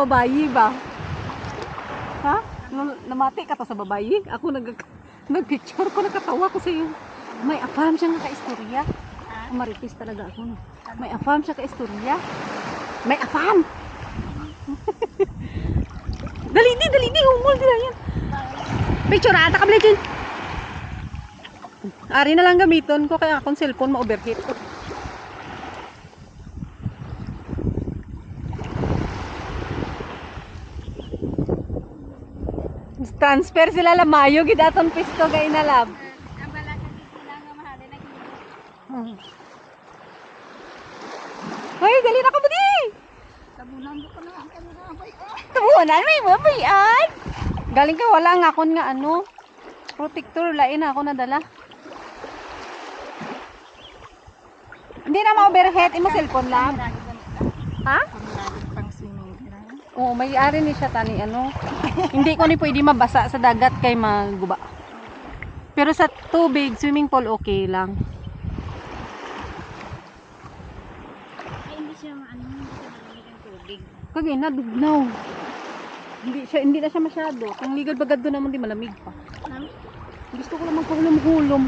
babayi ba? Ha? Namati ka to sa babayi? Ako nag nag-picture ko, nakatawa ko sa iyo. May afam siya nga ka-istorya. Ha? Maritis talaga ako. no. May afam siya ka-istorya. May afam! dali di, dali di, humol dila yan. Picture ata ka Blake. Ari na lang gamiton ko kaya akong cellphone ma-overheat. Transfer sila lamayo gid aton pisto gay na lab. Ang kasi sila nga mahalin na. Hoy, dali na ka ba di? Tabunan ko na ang kamera. Boy. Tabunan may mabayan. Galing ka wala nga akon nga ano. Protector lain ako nadala. Hindi na ma-overheat imo cellphone lang. Ha? Oo, may ari ni siya tani ano. Hindi ko ni pwede mabasa sa dagat kay maguba. Pero sa tubig, swimming pool okay lang. Ay, hindi siya ano, hindi siya malamig ang tubig. Kagay na dugnaw. Hindi siya hindi na siya masyado. Kung ligad bagad doon naman di malamig pa. Ma'am? Gusto ko lang magpahulom-hulom.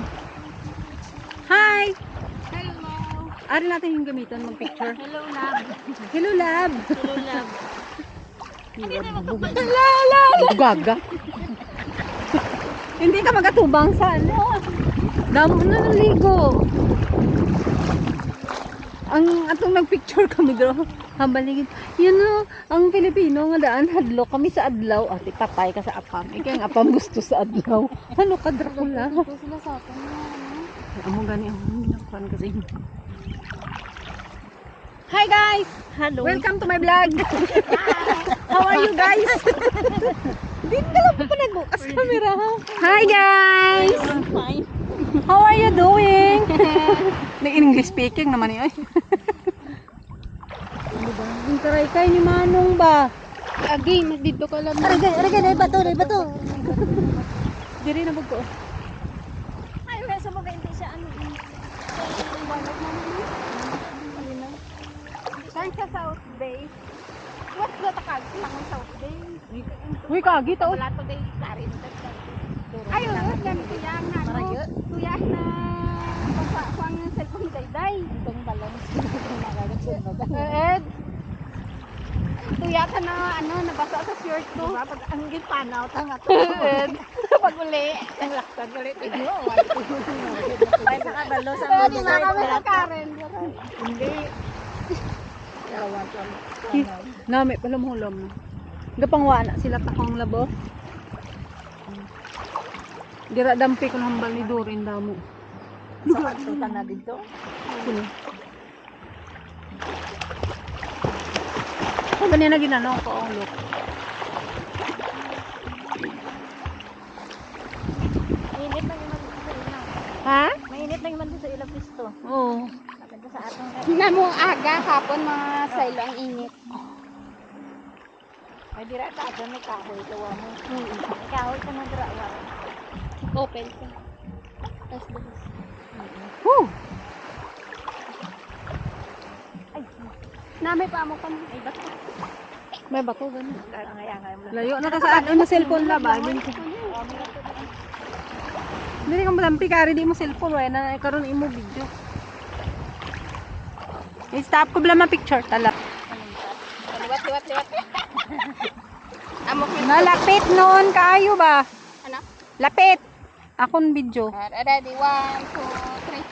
Hi! Hello. Ari natin yung gamitan mag-picture. Hello, love. Hello, lab. Hello, love. La la la. Gaga. Hindi ka magatubang sa ano. Damo na naligo. Ang atong nagpicture kami dro. Hambaligid. Yun no, ang Pilipino nga daan hadlo kami sa adlaw. Ate patay ka sa apam. Ikaw ang apam gusto sa adlaw. Ano ka Dracula? Sila sa ano. Amo gani ang ginakuan kasi. Hi guys! Hello. Welcome to my vlog. How are you guys? Din na lang po nagbukas camera. Hi guys! I'm fine. How are you doing? Nag-English speaking naman yun. ano ba? Yung karay kay ni Manong ba? Agi, dito ka lang. Aragay, aragay, na bato, na bato. Diri na bagko. Ay, may sa mga hindi siya ano. eh. Sa balot na naman. Ano na? Saan sa South Bay? What's the takag lang ng South Bay? Uy, kagi tao. Wala to day, sorry. Ay, oo, yan, tuyang na, ano, tuyang na, basa ko ang cellphone ni Dayday. Itong itong nagagat Ed, tuya ka na, ano, nabasa sa shirt ko. Diba, pag ang gipanaw, tanga to. Ed, pag uli, ang laksan ulit. Ito, Ay, nakabalo sa Pero di mga na kami sa Karen. Hindi. Nami pala mo. Gapangwa na sila takong labo. Dira dampi ko hambal ni Dorin damo. Sa pagsutan na dito. Sino? Kung ganyan na ginanong ko ang look. Mainit na naman dito sa ilaw. Ha? Mainit na naman dito sa ilaw pisto. Oo. Maganda sa atong Na mo aga, hapon, mga sailo ang init. Ay, dira ka agad may kahoy. Tawa mo. May kahoy ka na dira. Wala. Open ko. Tapos bukas. Woo! Namay pa mo kami. Ay, ba't May bato ganun. mo. Layo na ka sa ano na cellphone la ba? Bato. Dili ka madampi kari di mo cellphone wala na karon imo video. I-stop ko bala ma picture tala. Liwat, liwat, liwat. Amok na. Nalapit noon kaayo ba? Ano? Lapit. Akon video. Ready, one, two, three.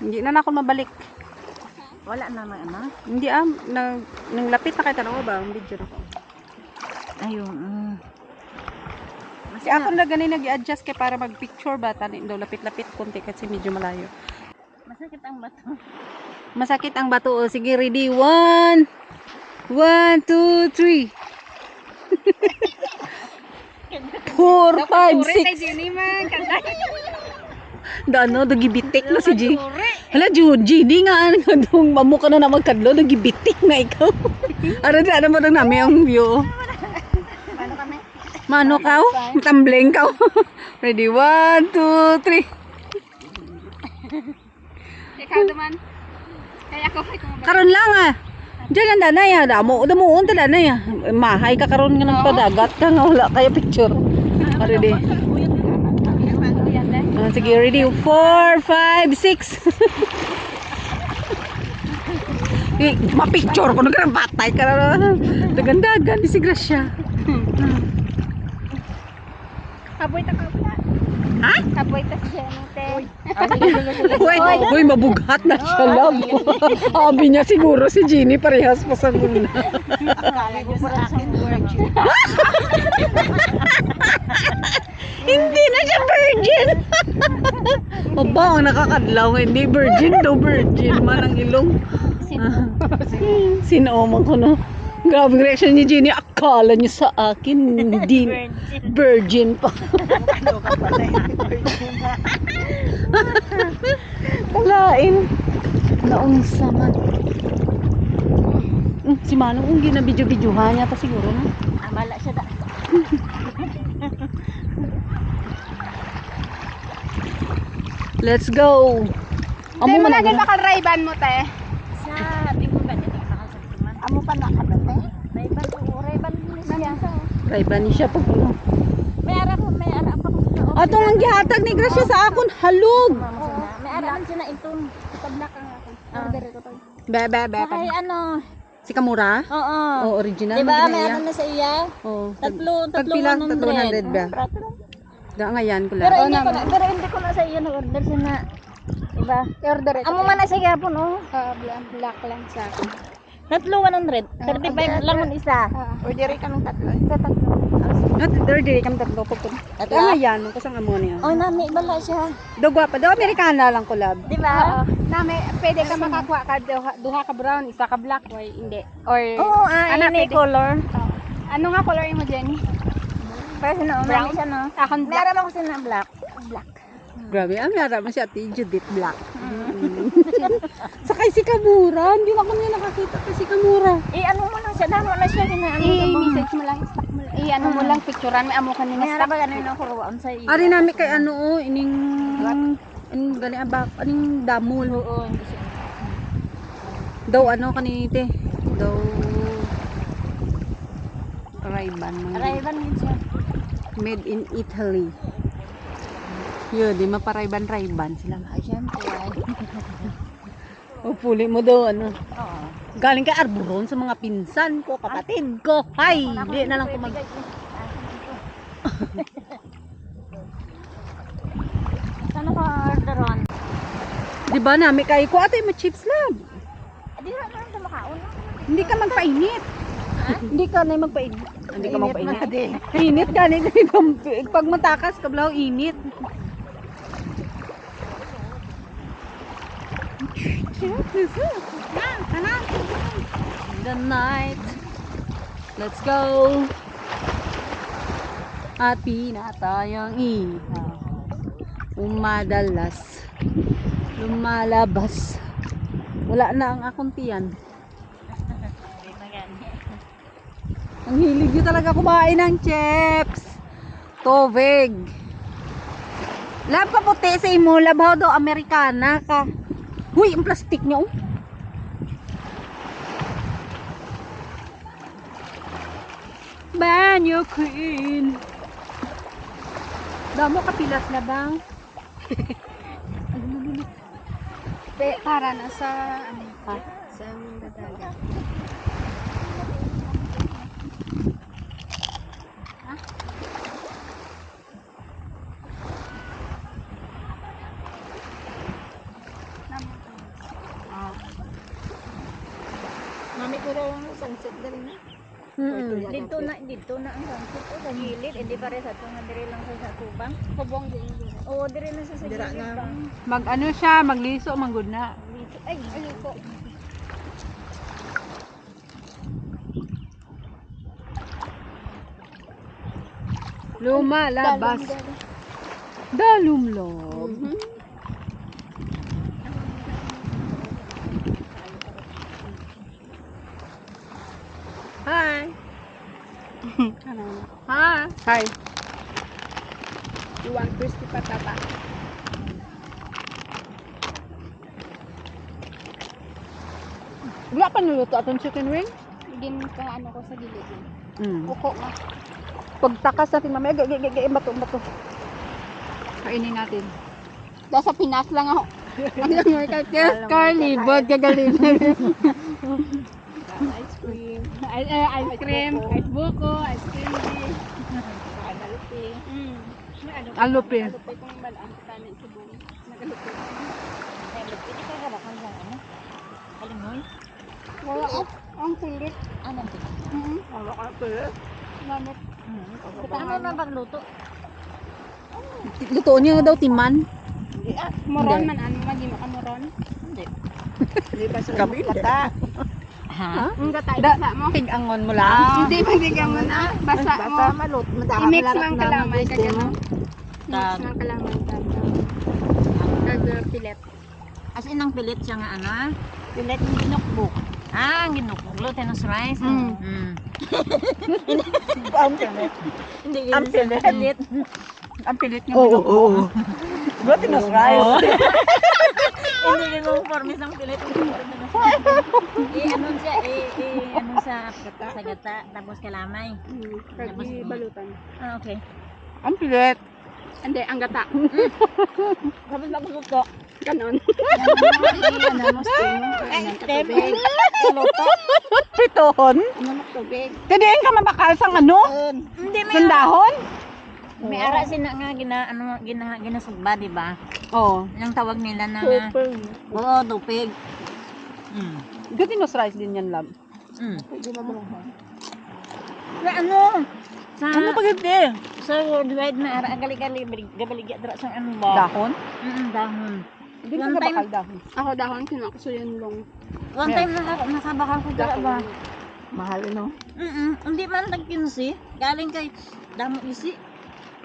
Hindi na na ako mabalik. Wala na may ano. Hindi ah, nang, nang lapit na kay tanaw ba ang video na ko. Ayun. Mm. Kasi ako na gani nag-adjust kay para mag-picture ba tani daw lapit-lapit konti kasi medyo malayo. Masakit ang bato. Masakit ang bato. O, sige, ready. One. One, two, three. Four, five, six. Dano, dagibitik na si G. Hala, Juji, di nga nga dong mamu ka na na magkadlo, dagibitik na ikaw. Di, ano mo nang nami ang view. Mano ka? Tumbling ka? Ready? One, two, three. Ikaw naman. Kaya ako kung Karon lang ah. Diyan ang danay ah. Damo, damo unta danay ah. Mahay ka karon nga ng padagat ka nga wala kaya picture. Ah, Ready? Ah, sige, ready? Four, five, six. Eh, ma-picture ko nagkarang batay ka na. Dagan-dagan, di si Gracia. Kaboy ta ka pala. Ha? Kaboy ta siya nite. Uy, uy, mabughat na siya, love. Sabi niya siguro si Jeannie parehas pa sa luna. Hindi na siya virgin. Aba, ang nakakadlaw. Hindi virgin daw virgin man ang ilong. Sinoman ko no. Grabe reaction ni Jeannie. Akala niya sa akin hindi virgin pa. Kalain. Naunsa man. Mm, Si Manong kung ginabidyo-bidyohan niya pa siguro na. Amala siya da. Let's go. Amo Amo mo man na makarayban mo te. Sa tingko ba dito. Amo pa na kadate. May ban ko reban ni siya. Ray ba ni siya pag ano? May ara po, may ara pa ko sa Ato ang gihatag ni Gracia sa akon halog. May ara man siya na inton. Tabla ka nga ako. Order ko to. Be be be. Ay ano. Si Kamura? Oo. Oh, original. Diba may ano na sa iya? Oh. Tatlo, tatlo pila? 100. 300 ba? Tatlo. Da ngayon ko Pero lang. hindi ko na, pero hindi ko na sa iyo nag-order siya na. Diba? Order ito. Amo man na siya gapon oh. Ah, black, black lang sa akin. Tatlo 100. 35 lang ang isa. Ah, order ka ng tatlo. Ito tatlo. At there dire kam tatlo po po. Tatlo? Da ngayon ko sang amo niya. Oh, nami bala siya. Do gwapa, do Amerikana lang ko lab. Diba? Oo. Na may pwede ka makakuha ka duha, ka brown, isa ka black, or hindi. Or Oo, ah, Ano, ini pwede? color. Ano nga color mo Jenny? Pero sino, Brown? siya no. Akong black. Meron ako siya na black. Black. Grabe, ang yara mo si Ate Judith Black. Sakay si Kamura, hindi na ko niya nakakita kay si Kamura. Eh, ano mo lang siya, damo na siya kina ano sa mga. I-message mo lang, stock mo lang. I-ano mo lang, picturean, may amo kanina May stock. harap ano yung kuruan sa iyo. Ari nami kay ano oh, ining ining gali abak, aning damol. Oo, hindi siya. Daw ano kanite? Daw Rayban Arrival din siya. made in Italy. Yo, di maparayban rayban sila. Ay, syempre ay. O puli mo daw ano. Oo. Galing kay Arboron sa mga pinsan ko, kapatid ko. Hay, di na lang ko mag Sana ka orderon? Di ba nami kay ko ate mo chips lab. Hindi na lang ito makaon. Hindi ka magpainit. Hindi ka na magpainit. Hindi ka Init magpainit. na. Init ka ni pag matakas ka blaw init. The night. Let's go. At pinatayang ihaw. Umadalas. Lumalabas. Wala na ang akong tiyan. Ang hilig nyo talaga kumain ng chips. Tubig. Lab ka puti sa imo. Labaw daw Amerikana ka. Huy, ang plastic niya oh. Banyo queen. Damo ka pilas na bang? Pe, para na sa, ano, Ha? sa dagat. Mami ko raw ang sunset dali na. Mm. Dito na, dito na ang sunset. O, sa gilid. Hindi pare sa tunga diri lang sa sa tubang. Kubong din. Oo, diri na sa sa gilid bang. Mag ano siya, magliso, manggod na. Ay, ayoko. Lumalabas. Dalumlob. Hi. Hi. Hi. You want crispy patata? Wala pa niluto atong chicken wing? Bigyan ka ano ko sa gilid. Mm. Uko nga. Pagtakas natin mamaya, gagi, gagi, bato, bato. Kainin natin. Dahil sa Pinas lang ako. Ano yung kay Kiss Carly, bod gagaling. Ice cream. Ay, ay, ice cream, ice buko, ice candy. Nagalupi. Mm. Alupi. Alupi kong balaan sa kanin sa buong. Nagalupi. Nagalupi. Di ka garakan lang ano? Kalimoy? Wala ako. Ang kulit. Ano ito? Mm. Wala ka pa eh. Mamit. Ano na magluto? Lutoon niyo daw timan. Moron man, ano maging makamoron? Hindi. Hindi pa sa gabi. Ha? Ang gatay, Da- basa mo. Tigangon mo lang. Hindi, magiging mo na. Basa mo. malut. I-mix lang kalamay ka gano'n. Mix lang kalamay ka. Kag pilet. As in, ang pilit siya nga ano? Pilit ng ginukbok. Ah, ang ginukbok. Glutinous rice. Mm. Mm. Ang pilit. Hindi Ang pilit. Ang pilit. Oo, oo, oo. Glutinous rice. Hindi ginukbok formis ng pilit. I-ano siya, i- i-ano sa sa gata, tapos kalamay. Mm. Kag balutan. Ah, okay. Ang pilit. Hindi, ang gata. Tapos magluto. Ganon. Ano mo, steam? Ay, steam. Luto. Pritohon. Ano mo, tubig? Kadiin ka mabakal sang ano? Hindi, may Sandahon? May ara sina nga gina ano gina ginasugba, di ba? Oo. Yung tawag nila na nga. Oo, tupig. Mm. Glutinous rice din yan, lab. Mm. Sa ano? Sa Ano pa giti? sa worldwide na ara gali-gali gabaligya dra sa ano ba? Dahon? Mm, dahon. Hindi ka One time- mabakal dahon. Ako dahon, kinuha ko sa yung long. One time na nakabakal ko dra ba? Mahal, no? Mm. Hindi man tagkinsi. Galing kay damo isi.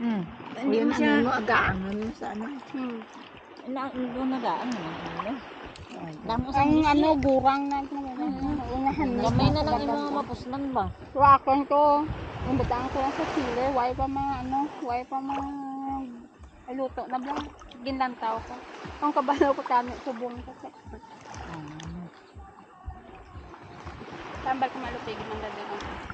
Mm. Hindi mo siya agaan mo sa ano? Hmm. na doon nagaan mo. Damo sa Ang isi. ano, gurang na. Unahan na. Gamay na lang yung mga mapuslan ba? Wakon ko. Yung bataan ko lang sa Chile. Why pa mga ano, why pa mga luto na lang. Ginlantaw ko. Ang kabalaw ko kami, subong ko. Tambal ko malupig, mandadagan ko.